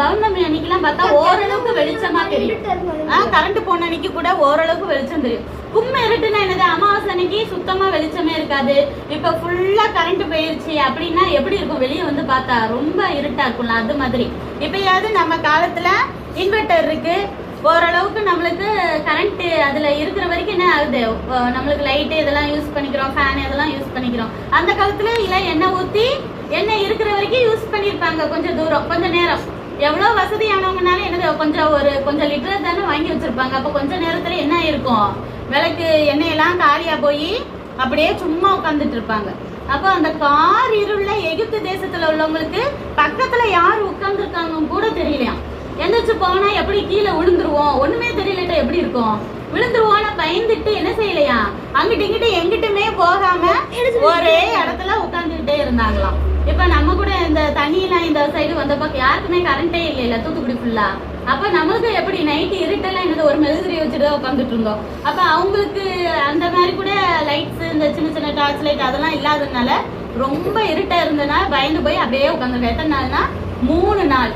பௌர்ணமி அன்னைக்கெல்லாம் பார்த்தா ஓரளவுக்கு வெளிச்சமா தெரியும். கரண்ட் போன அன்னைக்கு கூட ஓரளவுக்கு வெளிச்சம் தெரியும். கும்ம இருட்டுனா என்னது? அமாவாசை அன்னைக்கு சுத்தமா வெளிச்சமே இருக்காது. இப்ப ஃபுல்லா கரண்ட் போயிருச்சு அப்படின்னா எப்படி இருக்கும்? வெளியே வந்து பார்த்தா ரொம்ப இருட்டா இருக்கும்ல அது மாதிரி. இப்பயாவது நம்ம காலத்துல இன்வெர்டர் இருக்கு. ஓரளவுக்கு நம்மளுக்கு கரண்ட் அதுல இருக்கிற வரைக்கும் என்ன ஆகுது? நம்மளுக்கு லைட் இதெல்லாம் யூஸ் பண்ணிக்கிறோம் ஃபேன் இதெல்லாம் யூஸ் பண்ணிக்கிறோம். அந்த காலத்துல இல்ல எண்ணெய் ஊத்தி எண்ணெய் இருக்கிற வரைக்கும் யூஸ் பண்ணிருப்பாங்க கொஞ்சம் தூரம் கொஞ்சம் நேரம். எவ்வளவு வசதியானவங்கனால என்னது கொஞ்சம் ஒரு கொஞ்சம் லிட்டர் தானே வாங்கி வச்சிருப்பாங்க. அப்ப கொஞ்ச நேரத்துல என்ன இருக்கும் விளக்கு எண்ணெயெல்லாம் காலியா போய் அப்படியே சும்மா உட்காந்துட்டு இருப்பாங்க. அப்போ அந்த கார் இருள எகிப்து தேசத்துல உள்ளவங்களுக்கு பக்கத்துல யார் உட்கார்ந்துருக்காங்க கூட தெரியலையாம். எந்திரிச்சு போனா எப்படி கீழே விழுந்துருவோம்? ஒண்ணுமே தெரியலட்டா எப்படி இருக்கும்? விழுந்துருவோம்னு பயந்துட்டு என்ன செய்யலையா அங்கிட்டு இங்கிட்டு எங்கிட்டுமே போகாம ஒரே இடத்துல உட்கார்ந்துகிட்டே இருந்தாங்களாம். இப்ப நம்ம கூட இந்த தண்ணியெல்லாம் இந்த சைடு வந்தப்ப யாருக்குமே கரண்டே இல்லைல்ல தூத்துக்குடி ஃபுல்லா அப்ப நம்மளுக்கு எப்படி நைட் இருட்டெல்லாம் என்னது ஒரு மெழுகுதிரி வச்சுட்டு உட்காந்துட்டு இருந்தோம். அப்ப அவங்களுக்கு அந்த மாதிரி கூட லைட்ஸ் இந்த சின்ன சின்ன டார்ச் லைட் அதெல்லாம் இல்லாததுனால ரொம்ப இருட்டா இருந்ததுனால பயந்து போய் அப்படியே உட்காந்துருக்கோம் எத்தனை நாள்னா? மூணு நாள்.